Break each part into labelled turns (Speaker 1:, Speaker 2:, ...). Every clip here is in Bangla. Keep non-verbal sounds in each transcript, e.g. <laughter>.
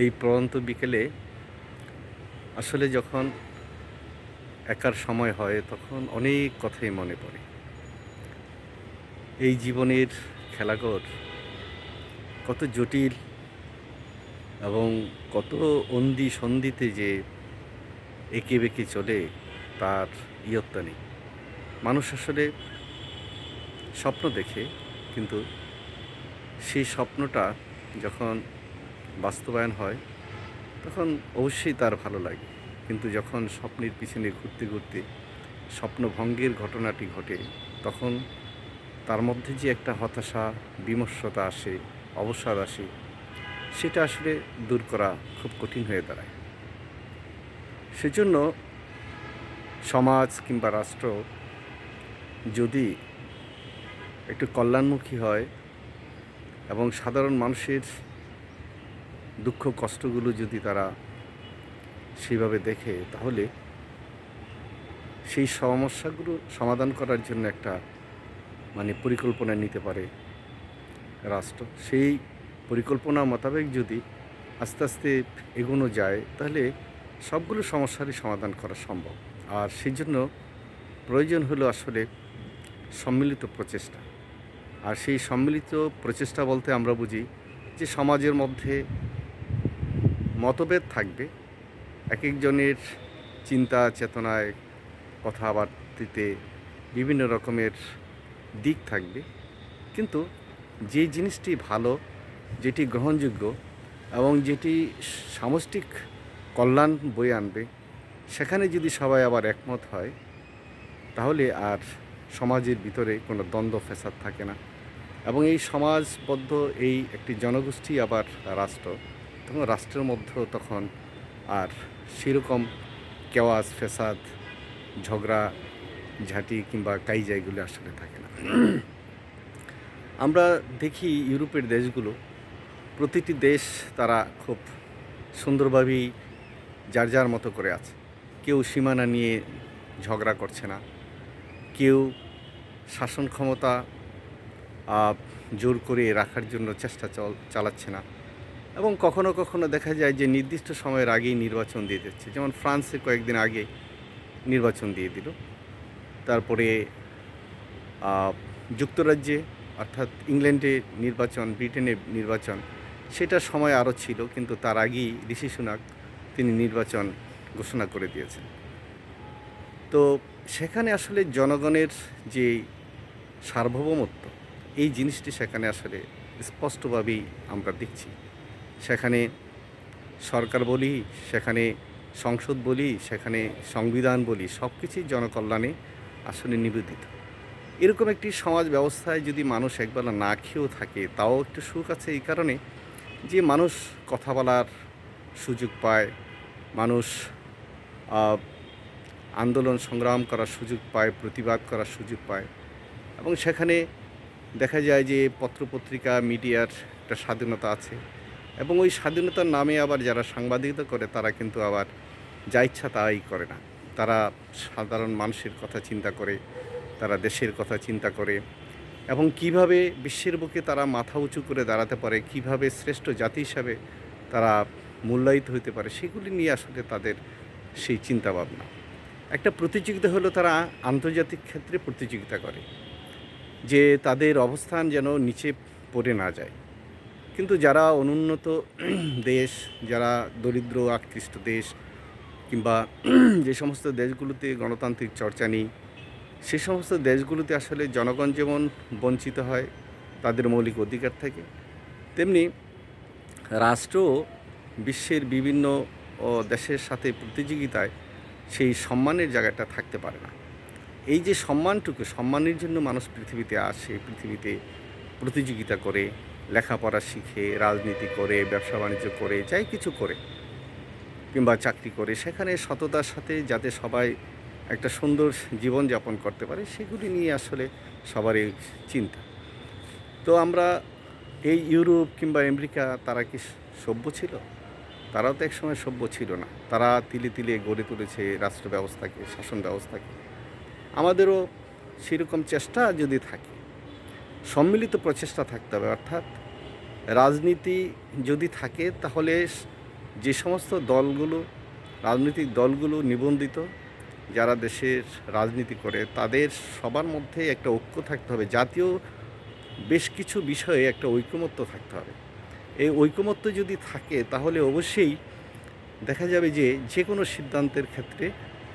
Speaker 1: এই পরন্ত বিকেলে আসলে যখন একার সময় হয়, তখন অনেক কথাই মনে পড়ে। এই জীবনের খেলাঘর কত জটিল এবং কত অন্দি সন্ধিতে যে এঁকে বেঁকে চলে, তার ইয়ত্তা নেই। মানুষ আসলে স্বপ্ন দেখে, কিন্তু সেই স্বপ্নটা যখন বাস্তবায়ন হয়, তখন অবশ্যই তার ভালো লাগে। কিন্তু যখন স্বপ্নের পিছনে ঘুরতে ঘুরতে স্বপ্নভঙ্গের ঘটনাটি ঘটে, তখন তার মধ্যে যে একটা হতাশা, বিমর্ষতা আসে, অবসাদ আসে, সেটা আসলে দূর করা খুব কঠিন হয়ে দাঁড়ায়। সেজন্য সমাজ কিংবা রাষ্ট্র যদি একটু কল্যাণমুখী হয় এবং সাধারণ মানুষের দুঃখ কষ্টগুলো যদি তারা সেইভাবে দেখে, তাহলে সেই সমস্যাগুলো সমাধান করার জন্য একটা মানে পরিকল্পনা নিতে পারে রাষ্ট্র। সেই পরিকল্পনা মোতাবেক যদি আস্তে আস্তে এগোনো যায়, তাহলে সবগুলো সমস্যারই সমাধান করা সম্ভব। আর সেই জন্য প্রয়োজন হলো আসলে সম্মিলিত প্রচেষ্টা। আর সেই সম্মিলিত প্রচেষ্টা বলতে আমরা বুঝি যে সমাজের মধ্যে মতভেদ থাকবে। এক একজনের চিন্তা, চেতনায় কথাবার্তিতে বিভিন্ন রকমের দিক থাকবে। কিন্তু যে জিনিসটি ভালো, যেটি গ্রহণযোগ্য এবং যেটি সামষ্টিক কল্যাণ বয়ে আনবে, সেখানে যদি সবাই আবার একমত হয়, তাহলে আর সমাজের ভিতরে কোনো দ্বন্দ্ব, ফ্যাসাদ থাকে না। এবং এই সমাজবদ্ধ এই একটি জনগোষ্ঠী আবার রাষ্ট্র তখন রাষ্ট্রের মধ্যেও তখন আর সেরকম কেওয়াজ ফেসাদ ঝগড়া, ঝাঁটি কিংবা কাইজাইগুলো আসলে থাকে না। আমরা দেখি ইউরোপের দেশগুলো, প্রতিটি দেশ তারা খুব সুন্দরভাবেই যার যার মতো করে আছে। কেউ সীমানা নিয়ে ঝগড়া করছে না, কেউ শাসন ক্ষমতা জোর করে রাখার জন্য চেষ্টা চল, চালাচ্ছে না। এবং কখনো কখনো দেখা যায় যে নির্দিষ্ট সময়ের আগেই নির্বাচন দিয়ে দিচ্ছে। যেমন ফ্রান্সে কয়েকদিন আগে নির্বাচন দিয়ে দিল। তারপরে যুক্তরাজ্যে, অর্থাৎ ইংল্যান্ডে নির্বাচন, ব্রিটেনে নির্বাচন সেটার সময় আরও ছিল, কিন্তু তার আগেই ঋষি সুনাক তিনি নির্বাচন ঘোষণা করে দিয়েছেন। তো সেখানে আসলে জনগণের যে সার্বভৌমত্ব, এই জিনিসটি সেখানে আসলে স্পষ্টভাবেই আমরা দেখছি। সেখানে সরকার বলি, সেখানে সংসদ বলি, সেখানে সংবিধান বলি সব কিছুই জনকল্যাণে আসলে নিবেদিত। এরকম একটি সমাজ ব্যবস্থায় যদি মানুষ একবেলা না খেয়েও থাকে, তাও একটু সুখ আছে এই কারণে যে মানুষ কথা বলার সুযোগ পায়, মানুষ আন্দোলন সংগ্রাম করার সুযোগ পায়, প্রতিবাদ করার সুযোগ পায় এবং সেখানে দেখা যায় যে পত্রপত্রিকা, মিডিয়ার একটা স্বাধীনতা আছে। এবং ওই স্বাধীনতার নামে আবার যারা সাংবাদিকতা করে, তারা কিন্তু আবার যা ইচ্ছা তাই করে না। তারা সাধারণ মানুষের কথা চিন্তা করে, তারা দেশের কথা চিন্তা করে এবং কীভাবে বিশ্বের বুকে তারা মাথা উঁচু করে দাঁড়াতে পারে, কীভাবে শ্রেষ্ঠ জাতি হিসাবে তারা মূল্যায়িত হতে পারে, সেগুলি নিয়ে আসলে তাদের সেই চিন্তাভাবনা। একটা প্রতিযোগিতা হলো তারা আন্তর্জাতিক ক্ষেত্রে প্রতিযোগিতা করে, যে তাদের অবস্থান যেন নিচে পড়ে না যায়। কিন্তু যারা অনুন্নত <clears throat> দেশ, যারা দরিদ্র, আকৃষ্ট দেশ কিংবা <clears throat> যে সমস্ত দেশগুলোতে গণতান্ত্রিক চর্চা নেই, সে সমস্ত দেশগুলোতে আসলে জনগণ যেমন বঞ্চিত হয়, তাদের মৌলিক অধিকার থেকে, তেমনি রাষ্ট্র বিশ্বের বিভিন্ন দেশের সাথে প্রতিযোগিতায় সেই সম্মানের জায়গাটা থাকতে পারে না। এই যে সম্মানটুকু, সম্মানের জন্য মানুষ পৃথিবীতে আসে, পৃথিবীতে প্রতিযোগিতা করে লেখাপড়া শিখে, রাজনীতি করে, ব্যবসা বাণিজ্য করে, যাই কিছু করে, কিংবা চাকরি করে, সেখানে সততার সাথে যাতে সবাই একটা সুন্দর জীবনযাপন করতে পারে, সেগুলি নিয়ে আসলে সবারই চিন্তা। তো আমরা এই ইউরোপ কিংবা আমেরিকা, তারা কি সভ্য ছিল? তারাও তো একসময় সভ্য ছিল না। তারা তিলে তিলে গড়ে তুলেছে রাষ্ট্র ব্যবস্থাকে শাসন ব্যবস্থাকে আমাদেরও সেরকম চেষ্টা যদি থাকে সম্মিলিত প্রচেষ্টা থাকতে হবে, অর্থাৎ রাজনীতি যদি থাকে তাহলে যে সমস্ত দলগুলো, রাজনৈতিক দলগুলো নিবন্ধিত, যারা দেশের রাজনীতি করে, তাদের সবার মধ্যে একটা ঐক্য থাকতে হবে, জাতীয় বেশ কিছু বিষয়ে একটা ঐকমত্য থাকতে হবে। এই ঐকমত্য যদি থাকে তাহলে অবশ্যই দেখা যাবে যে যে কোনো সিদ্ধান্তের ক্ষেত্রে,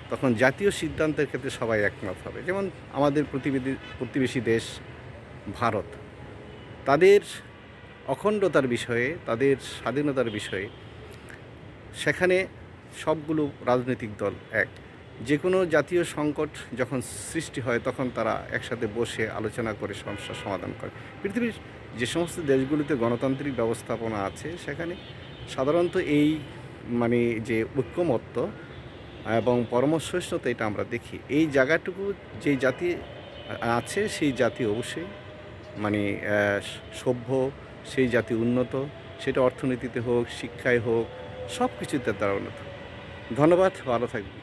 Speaker 1: তখন জাতীয় সিদ্ধান্তের ক্ষেত্রে সবাই একমত হবে। যেমন আমাদের প্রতিবেদী, প্রতিবেশী দেশ ভারত। তাদের অখণ্ডতার বিষয়ে, তাদের স্বাধীনতার বিষয়ে সেখানে সবগুলো রাজনৈতিক দল এক। যে কোনো জাতীয় সংকট যখন সৃষ্টি হয়, তখন তারা একসাথে বসে আলোচনা করে, সমস্যার সমাধান করে। পৃথিবীর যে সমস্ত দেশগুলিতে গণতান্ত্রিক ব্যবস্থাপনা আছে, সেখানে সাধারণত এই মানে যে ঐক্যমত্য এবং পরামর্শতা এটা আমরা দেখি। এই জায়গাটুকু যে জাতি আছে, সেই জাতি অবশ্যই মানে সভ্য, সেই জাতি উন্নত, সেটা অর্থনীতিতে হোক, শিক্ষায় হোক সব কিছুতে তারা উন্নত। ধন্যবাদ, ভালো থাকবেন।